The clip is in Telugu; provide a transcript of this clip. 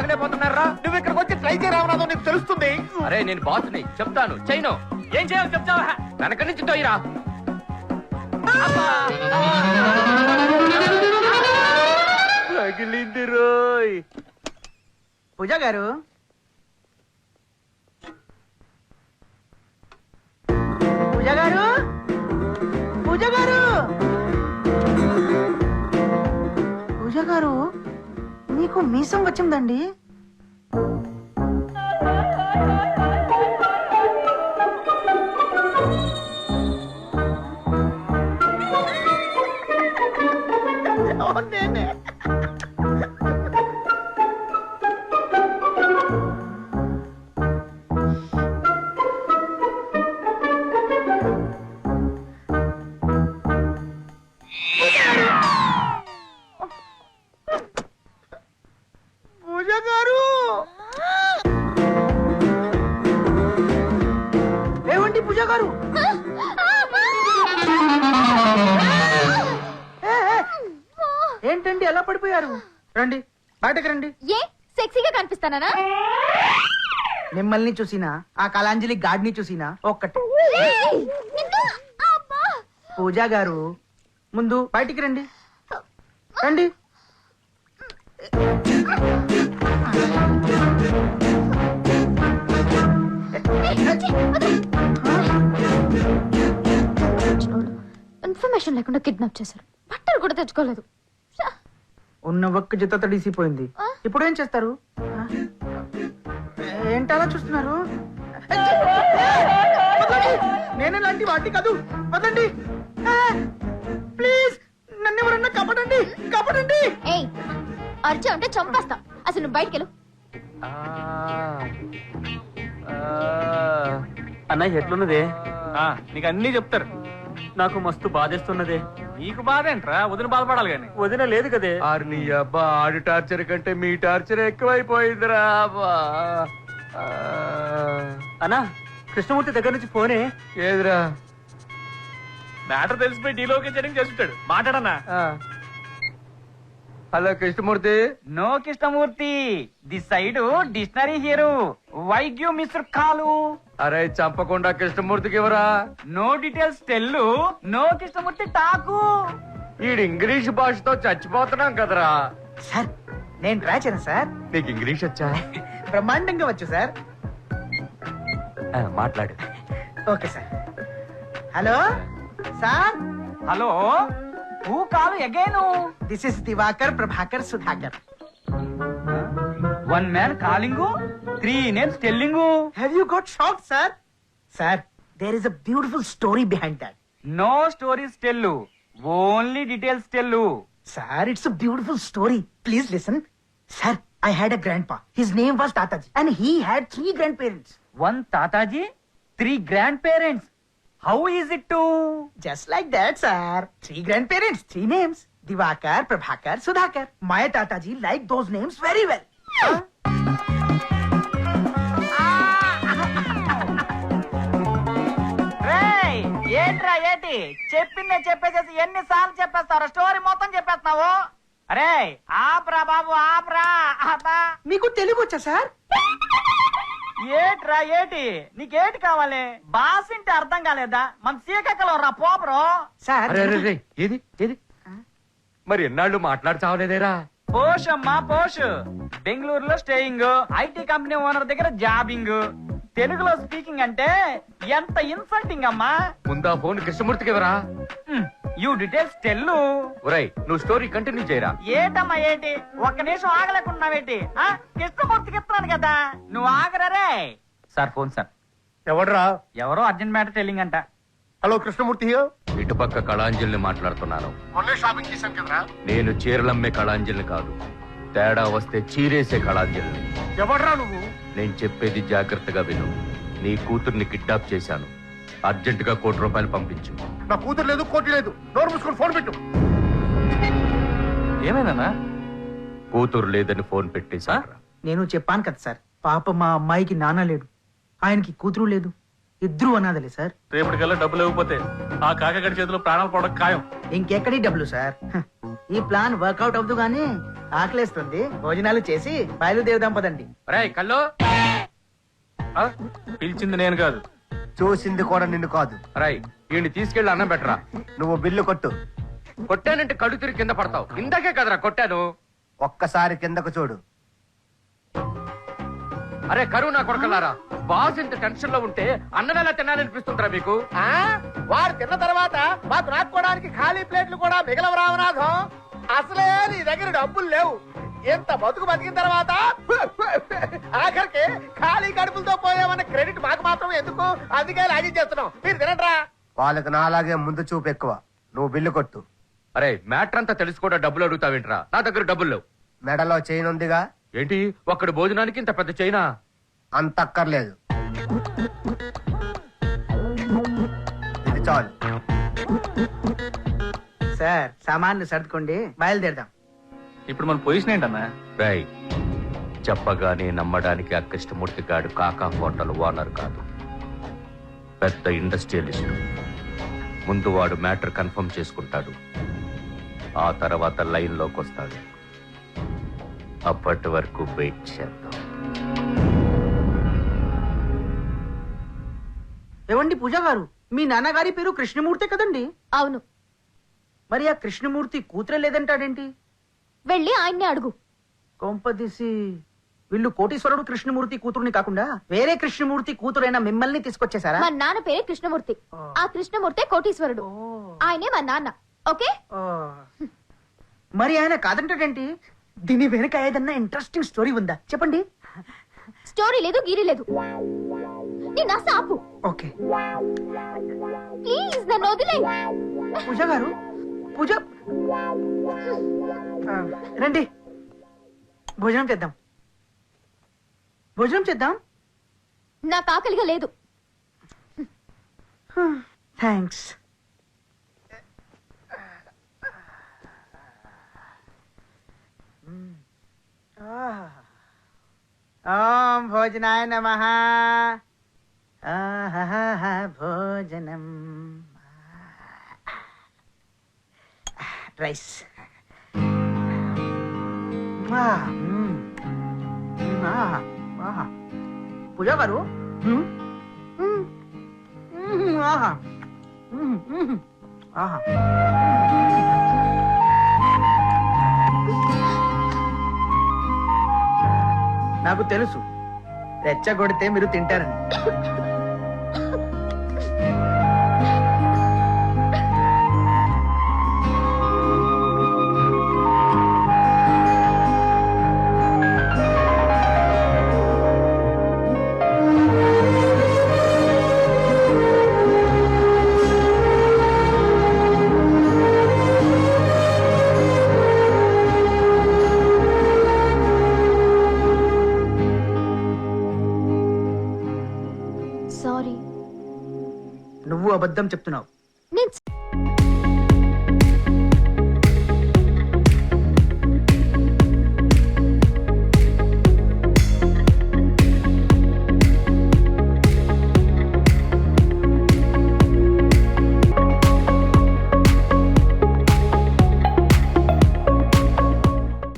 ఆగలేకపోతున్నారా? నువ్వు ఇక్కడికి వచ్చి ట్రై చేయ రామనాథం నీకు తెలుస్తుంది. అరే నేను బాస్ని చెప్తాను. చైను ఏం చేయాలి చెప్తావా? వెనక నుంచి తోయిరా. తగిలింది రోయ్. పూజ గారు. పూజ గారు. పూజ గారు. పూజ గారు. మీకు మీసం వచ్చిందండి. పూజ గారు! ఏమండి పూజ గారు? ఏంటండి ఎలా పడిపోయారు? రండి బయటకు రండి. ఏ సెక్సీగా కనిపిస్తానా మిమ్మల్ని చూసినా ఆ కళాంజలి గాడిని చూసినా ఒక్కటే. పూజ గారు ముందు బయటికి రండి. రండి. ఇన్ఫర్మేషన్ లేకుండా కిడ్నాప్ చేశారు. బట్టలు కూడా తెచ్చుకోలేదు. ఉన్న ఒక్క జత తడిసిపోయింది? ఇప్పుడు ఏం చేస్తారు? ఆ? ఏంటి అలా చూస్తున్నారు. నేను ఇలాంటి వాటి కాదు. వదండి ప్లీజ్ నన్ను ఎవరన్నా కపడండి. కపడండి. ఏయ్ అరిచా ఉంటే చంపేస్తా. అసలు నువ్వు బయటికి వెళ్ళు అన్న ఎట్లున్నదే? ఆ, నీకు అన్ని చెప్తారు. నాకు మస్తు బాధేస్తున్నదే. నీకు బాధ ఏంట్రా వదిన బాధపడాలి గాని వదిన లేదు కదే. ఆరు నీ అబ్బా ఆడి టార్చర్ కంటే మీ టార్చర్ ఎక్కువైపోయిందిరా అబ్బా. ఆ, అన్నా కృష్ణమూర్తి దగ్గర నుంచి ఫోనే. ఏదిరా? మ్యాటర్ తెలిసిపోయి డీలోకి చెడింగ్ చేస్తుంటాడు మాట్లాడన్నా. ఆ. Hello Krishnamurthy. No Krishnamurthy the side dictionary hero వైద్యు mister కాలు? అరే చంపకుండా కృష్ణమూర్తికి ఇవ్వరా? No details tell no Krishnamurthy talk ఈడు ఇంగ్లీష్ భాషతో చచ్చిపోతున్నాం కదరా. సార్ నేను రాచాను సార్? నీకు ఇంగ్లీష్ వచ్చా? బ్రహ్మాండంగా వచ్చు సార్. మాట్లాడు. Okay sir. Hello? Sir? Hello? Who call again this is Diwakar Prabhakar Sudhakar one man calling three names telling have you got shock sir sir there is a beautiful story behind that no stories tell only details tell Sir, it's a beautiful story. Please listen. Sir, I had a grandpa. His name was Tataji. And he had three grandparents. One Tataji three grand parents how is it to Just like that, sir. Three grandparents, three names. Divakar, Prabhakar, Sudhakar. My Tataji liked those names very well. రేయ్ ఏంట్రా ఏంటి చెప్పిందే చెప్పేసేసి ఎన్ని సార్లు చెప్పేస్తావు స్టోరీ మొత్తం చెప్పేస్తున్నావు అరే ఆపరా బాబు ఆపరా ఆపా మీకు తెలుగు వచ్చా సార్ ఏట్రా ఏటి? నీకేటి కావాలి? బాసింటే అర్థం కాలేదా? మన సీకక్కలో రా పోపరు సార్. అరే అరే అరే, ఏది ఏది? మరి ఎన్నాళ్ళు మాట్లాడి చావలేదేరా? పోష్ అమ్మా పోష్. బెంగళూరులో స్టేయింగ్. ఐటీ కంపెనీ ఓనర్ దగ్గర జాబింగ్. తెలుగులో స్పీకింగ్ అంటే ఎంత ఇన్సల్టింగ్ అమ్మా. ముందా ఫోన్ కృష్ణమూర్తికి ఇవ్వరా? యూ డీటెయిల్స్ టెల్లు ఒరేయ్ నువ్వు స్టోరీ కంటిన్యూ చేయరా? ఏటమ్మా ఏంటి? ఒక్క నిమిషం ఆగలేకున్నావేంటి? కృష్ణమూర్తికి ఇస్తున్నాను కదా. నువ్వు ఆగరరే సార్ ఫోన్ సార్. ఎవడరా? ఎవరో అర్జెంట్ మ్యాటర్ టెల్లింగ్ అంట. హలో కృష్ణమూర్తి ఇటుపక్క కళాంజలిని మాట్లాడుతున్నాను. షాపింగ్ చేశాను కదరా? నేను చీరలమ్మే కళాంజలిని కాదు. తేడా వస్తే చీరేసే కళాంజలిని. ఎవడరా నువ్వు? నేను చెప్పేది జాగ్రత్తగా విను. నీ కూతుర్ని కిడ్నాప్ చేశాను. అర్జెంటుగా కోటి రూపాయలు పంపించు. నా కూతురు లేదు కోటి లేదు. నోరు మూసుకొని ఫోన్ పెట్టు. ఏమైనా కూతురు లేదని ఫోన్ పెట్టేశా నేను చెప్పాను కదా సార్ పాప మా అమ్మాయికి నాన్న లేడు. ఆయనకి కూతురు లేదు. ఇద్దరు అనాథలే సార్. రేపటికల్లా డబ్బులు ఇవ్వకపోతే ఆ కాకగడి చేతిలో ప్రాణాలు పోవడం ఖాయం. ఇంకెక్కడి డబ్బులు సార్? ఈ ప్లాన్ వర్కౌట్ అవ్వదు గానీ ఆకలేస్తుంది. భోజనాలు చేసి బయలుదేరుదాం పదండి. కల్లో. ఆ? పిలిచింది నేను కాదు. చూసింది కూడా నిన్ను కాదు. రై వీడిని తీసుకెళ్ళి అన్నం పెట్టరా? నువ్వు బిల్లు కొట్టు. కొట్టానంటే కళ్ళు తిరిగి కింద పడతావు. ఇందాకే కదరా కొట్టాను. ఒక్కసారి కిందకు చూడు. అరే కరువు నా కొడకలారా. బాస్ ఇంత టెన్షన్లో ఉంటే అన్నం ఎలా తినాలనిపిస్తుందిరా మీకు? ఆ? వాడు తిన్న తర్వాత మాకు నాటుకోవడానికి ఖాళీ ప్లేట్లు కూడా మిగలవు రామనాథం. అసలే నీ దగ్గర డబ్బులు లేవు. ఎంత బతుకు బతికిన తర్వాత? ఆఖరికి ఖాళీ కడుపులతో పోయామన్న క్రెడిట్ మాకు మాత్రం ఎందుకు? అందుకే లాగించేస్తున్నాం మీరు తినట్రా వాళ్ళకి నాలాగే ముందు చూపు ఎక్కువ. నువ్వు బిల్లు కొట్టు. అరే మ్యాటర్ అంతా తెలిసి కూడా డబ్బులు అడుగుతావేంట్రా? నా దగ్గర డబ్బులు లేవు. మెడలో చైన్ ఉందిగా? ఏంటి? ఒక్కడి భోజనానికి ఇంత పెద్ద చైనా? అంత అక్కర్లేదు. ఇది చాలు. సార్ సామాన్లు సర్దుకోండి. బయలుదేరదాం. ఇప్పుడు మన పొజిషన్ ఏంటన్నా? రై చెప్పగానే నమ్మడానికి ఆ కృష్ణమూర్తి గాడు కాకా హోటల్ ఓనర్ కాదు. పెద్ద ఇండస్ట్రియలిస్ట్. ముందు వాడు మ్యాటర్ కన్ఫర్మ్ చేసుకుంటాడు. ఆ తర్వాత లైన్లోకి వస్తాడు. అప్పటి వరకు వెయిట్ చేద్దాం. ఏవండి పూజ గారు? మీ నాన్నగారి పేరు కృష్ణమూర్తి కదండి? అవును. మరి ఆ కృష్ణమూర్తి కూతురే లేదంటాడేంటి? వెళ్ళి ఆయన్నే అడుగు. కొంపదీసి వీళ్ళు కోటీశ్వరుడు కృష్ణమూర్తి కూతురుని కాకుండా వేరే కృష్ణమూర్తి కూతురైన మిమ్మల్ని తీసుకొచ్చేసారా మా నాన్న పేరే కృష్ణమూర్తి. ఆ. కృష్ణమూర్తే కోటీశ్వరుడు. ఆయనే మా నాన్న. ఓకే. మరి ఆయన కాదంటాడేంటి? దీని వెనుక ఏదన్నా ఇంట్రెస్టింగ్ స్టోరీ ఉందా? చెప్పండి. స్టోరీ లేదు గీరీ లేదు. నీ ఓకే. ప్లీజ్ నన్ను వదిలే. పూజ గారు పూజ. రండి. భోజనం చేద్దాం. భోజనం చేద్దాం? నాకు ఆకలిగా లేదు. థ్యాంక్స్ ఓం భోజనాయ నమ. భోజనం. రైస్. పూజ గారు మ్మ్. మ్మ్. మ్మ్, ఆహా ఆహా. నాకు తెలుసు. రెచ్చగొడితే మీరు తింటారని. అబద్ధం చెప్తున్నావు. నేను